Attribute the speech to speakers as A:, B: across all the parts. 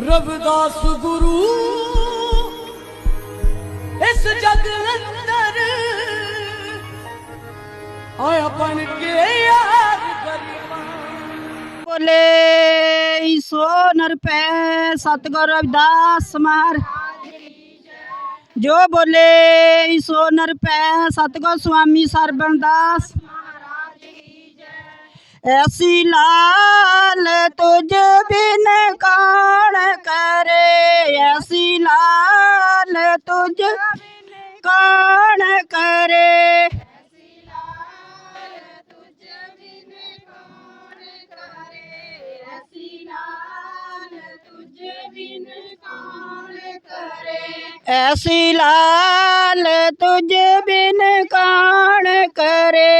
A: ਰਵਿਦਾਸ ਗੁਰੂ, ਇਸ ਜਗ ਅੰਦਰ ਆਇਆ ਬਣ ਕੇ ਯਾਰ ਗਰੀਬਾਂ।
B: ਬੋਲੇ ਈਸੋ ਨਰਪੈ ਸਤਗੁਰ ਰਵਿਦਾਸ ਮਹਾਰ ਜੋ ਬੋਲੇ ਈਸੋ ਨਰਪੈ ਸਤਗੁਰ ਸੁਆਮੀ ਸਰਬਨਦਾਸ ऐसी लाल तुझ बिन कौन करे? ऐसी लाल तुझ कौन करे? ऐसी लाल तुझ बिन कौन करे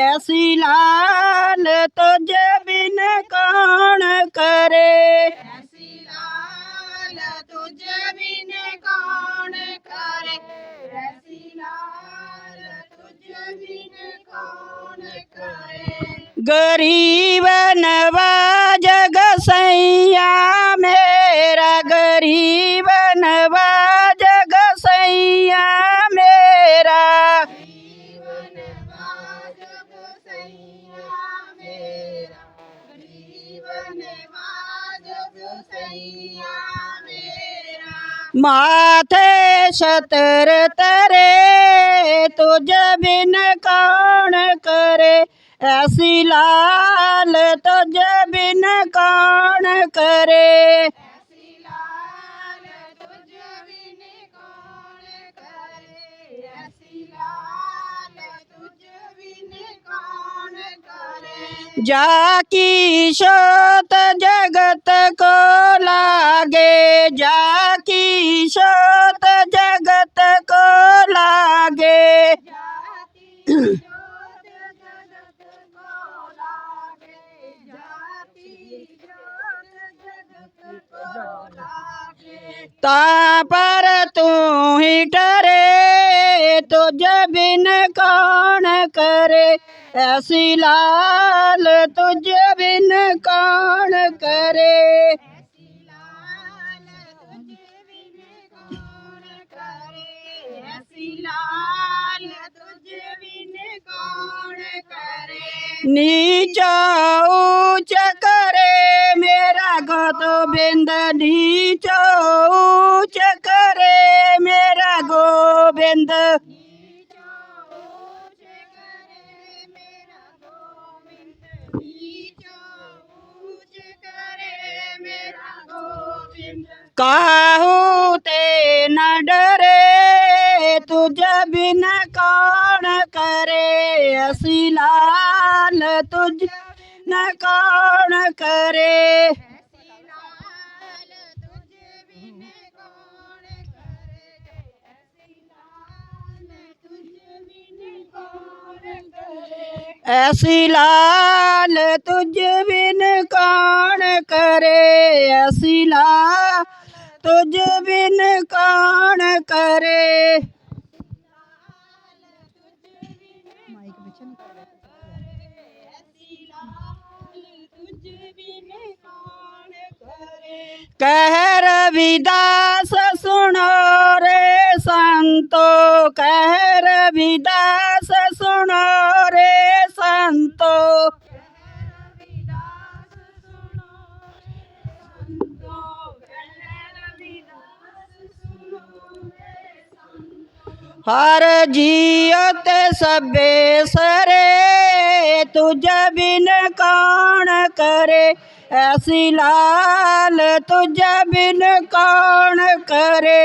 B: ऐसी लाल तुझे बिन कौन करे? तुझे बिन कौन करे? तुझे बिन कौन करे? गरीब नवाज़ गसैया मेरा गरीब माथे सतर तरे तुझ बिन कौन करे? ऐसी लाल तुझ बिन कौन करे? जा की शोत जगत को लागे जा की शोत जगत को लागे। ता पर तू ही डरे, तुझ बिन कौन करे? ऐसी लाल तुझ बिन कौन करे नीचा ऊंच करे मेरा गोविंद नीचा ऊंच करे मेरा गोविंद काहू ते न डरे तुझ बिन कौन करे? असी लाल तुझ न कौन करे? ऐसी लाल तुझ बिन कौन करे? ऐसी लाल तुझ बिन कौन करे? कह रविदास सुनो रे संतो कह रविदास सुनो हर जियत सबे सरे तुझ बिन कौन करे ऐसी लाल तुझ बिन कौन करे